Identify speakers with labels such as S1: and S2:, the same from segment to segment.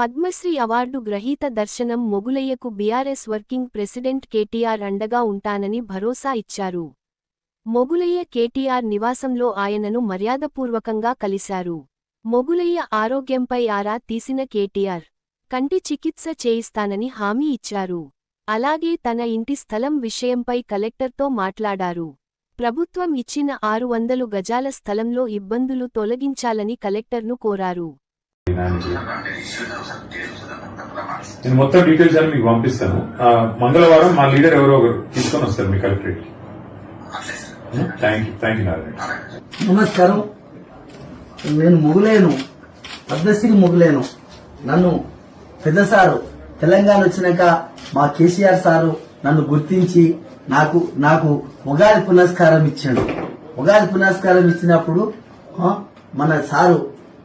S1: Padmashri award గ్రహీత దర్శనం మొగులయ్యకు బీఆర్ఎస్ వర్కింగ్ ప్రెసిడెంట్ కేటీఆర్ అండగా ఉంటానని భరోసా ఇచ్చారు. మొగులయ్య కేటీఆర్ నివాసంలో ఆయనను మర్యాదపూర్వకంగా కలిశారు. మొగులయ్య ఆరోగ్యంపై ఆరా తీసిన కేటీఆర్ కంటి చికిత్స చేయిస్తానని హామీ ఇచ్చారు. అలాగే తన ఇంటి స్థలం విషయంపై కలెక్టర్తో మాట్లాడారు. ప్రభుత్వం ఇచ్చిన ఆరు వందలు గజాల స్థలంలో ఇబ్బందులు తొలగించాలని కలెక్టర్ను కోరారు.
S2: నేను మొత్తం డీటెయిల్స్ అని మీకు పంపిస్తాను. ఆ, మంగళవారం మా లీడర్ ఎవరో ఒకరు తీసుకొని వస్తారు మీ collectorate thank you thank you Narayana.
S3: నమస్కారం. నేను మొగులేను. పద్మశ్రీ మొగులేను. నన్ను పెద్ద సారు తెలంగాణ వచ్చినాక మా కేసీఆర్ సారు నన్ను గుర్తించి నాకు నాకు ఉగాది పునస్కారం ఇచ్చాడు. ఉగాది పునస్కారం ఇచ్చినప్పుడు ఆ, మన సారు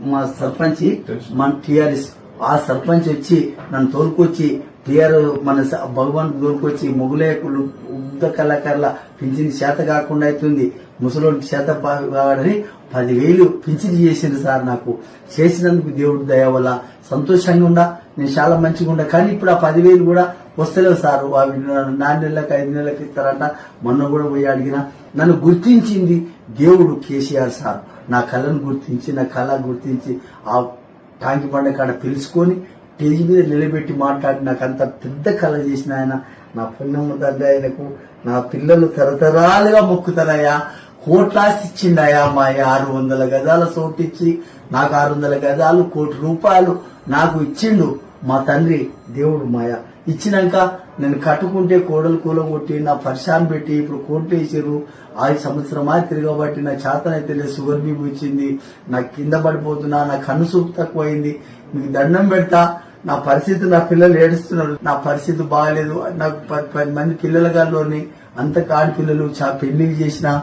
S3: మా సర్పంచ్ మన టిఆర్ఎస్ ఆ సర్పంచ్ వచ్చి నన్ను తోలుకొచ్చి టిఆర్ మన భగవాన్ తోలుకొచ్చి మొగులేకులు ఉద్ద కళాకారుల పింఛన్ చేత కాకుండా అవుతుంది ముసలోని చేత కావాలని పదివేలు పింఛన్ చేసింది సార్ నాకు. చేసినందుకు దేవుడి దయ వల్ల సంతోషంగా ఉండా నేను చాలా మంచిగా ఉండా. కానీ ఇప్పుడు ఆ పదివేలు కూడా వస్తలేవు సార్. అవి నాలుగు నెలలకు ఐదు నెలలకు ఇస్తారంట. మొన్న కూడా పోయి అడిగిన. నన్ను గుర్తించింది దేవుడు కేసీఆర్ సార్. నా కళను గుర్తించి నా కళ గుర్తించి ఆ టాంకి పండ కాడ పిలుచుకొని స్టేజ్ మీద నిలబెట్టి మాట్లాడి నాకు అంత పెద్ద కళ చేసిన ఆయన. నా పుణ్యము తండ్రి ఆయనకు నా పిల్లలు తరతరాలుగా మొక్కుతారయ్యా. కోట్లాస్తి ఇచ్చిండయా మా ఆరు వందల గజాల సోటిచ్చి నాకు ఆరు వందల గజాలు కోటి రూపాయలు నాకు ఇచ్చిండు. మా తండ్రి దేవుడు మాయ. ఇచ్చినాక నేను కట్టుకుంటే కోడలు కూల కొట్టి నా పరిశాన్ పెట్టి ఇప్పుడు కోర్టు వేసారు ఆరు సంవత్సరమా తిరగబట్టి నా చేతనైతే లేదు షుగర్ బీపీ వచ్చింది నా కింద పడిపోతున్నా నా కన్ను చూపు తక్కువైంది మీకు దండం పెడతా. నా పరిస్థితి నా పిల్లలు ఏడుస్తున్నారు. నా పరిస్థితి బాగాలేదు. నాకు పది పది మంది పిల్లల గారిలోని అంత కాడి పిల్లలు చా పెళ్ళికి చేసిన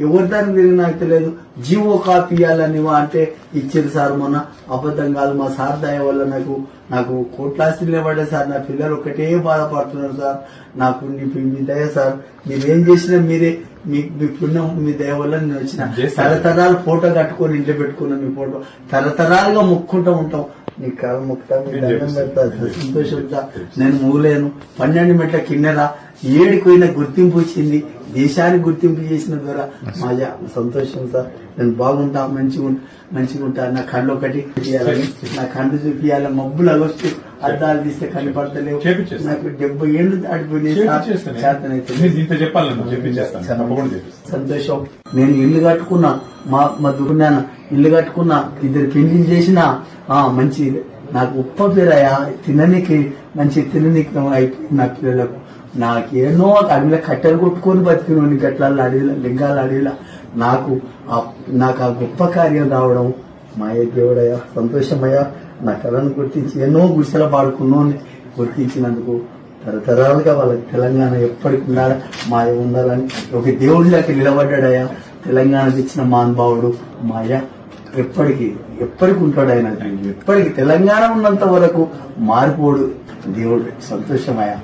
S3: ఎవరి దానికి తిరిగినా నాకు తెలియదు. జీవో కాపీ ఇవ్వాలని అంటే ఇచ్చారు సార్ మొన్న. అబద్ధం కాదు మా సార్ దయ వల్ల నాకు నాకు కోట్లాస్తి నిలబడే సార్. నా పిల్లలు ఒకటే బాధపడుతున్నారు సార్. నాకు నీ మీ దయ సార్. మీరు చేసినా మీరే మీ మీ పుణ్యం మీ దయ వల్ల నేను వచ్చిన. తరతరాలు ఫోటో కట్టుకొని ఇంట్లో పెట్టుకున్నా మీ ఫోటో. తరతరాలుగా మొక్కుంటూ ఉంటాం. నీ కాలు మొక్కుతా మీ దండం. పెడతా. సంతోషంగా నేను మూలేను పన్నెండు మెట్ల కిన్నెరా ఏడుకోయిన గుర్తింపు వచ్చింది. దేశానికి గుర్తింపు చేసిన ద్వారా మా సంతోషం సార్. నేను బాగుంటా మంచిగా మంచిగా ఉంటా నా కళ్ళు ఒకటి నా కళ్ళు చూపియాలి మబ్బులు అగొచ్చు అద్దాలు తీస్తే కనపడతలేవు.
S2: చేపిచ్చేస్తాను.
S3: నాకు డెబ్బై ఏళ్ళు దాటిపోయినాయి సంతోషం. నేను ఇల్లు కట్టుకున్నా మా మా దుకున్నాను ఇల్లు కట్టుకున్నా ఇద్దరు పెళ్ళి చేసిన ఆ మంచి నాకు ఉప్ప పేరయ్యా తిననీకి మంచి తిననీకి అయిపోయింది నా పిల్లలకు. నాకేనో అడవిలో కట్టెలు కొట్టుకొని బతికినోని గట్ల అడవిలో లింగాల అడవిలో. నాకు ఆ- నాకు ఆ గొప్ప కార్యం రావడం మా దేవుడయ్యా సంతోషమయ్యా. నా కళను గుర్తించి ఎన్నో గుడిసెల పాడుకున్నోని గుర్తించినందుకు తరతరాలుగా వాళ్ళకి తెలంగాణ ఎప్పటికి ఉండాలి మాయ ఉండాలని. ఒక దేవుడిలాకి నిలబడ్డాడయ్యా. తెలంగాణ తెచ్చిన మహానుభావుడు మాయ. ఎప్పటికి ఎప్పటికి ఉంటాడు ఆయన ఎప్పటికి తెలంగాణ ఉన్నంత వరకు మారిపోడు దేవుడు. సంతోషమయ్యా.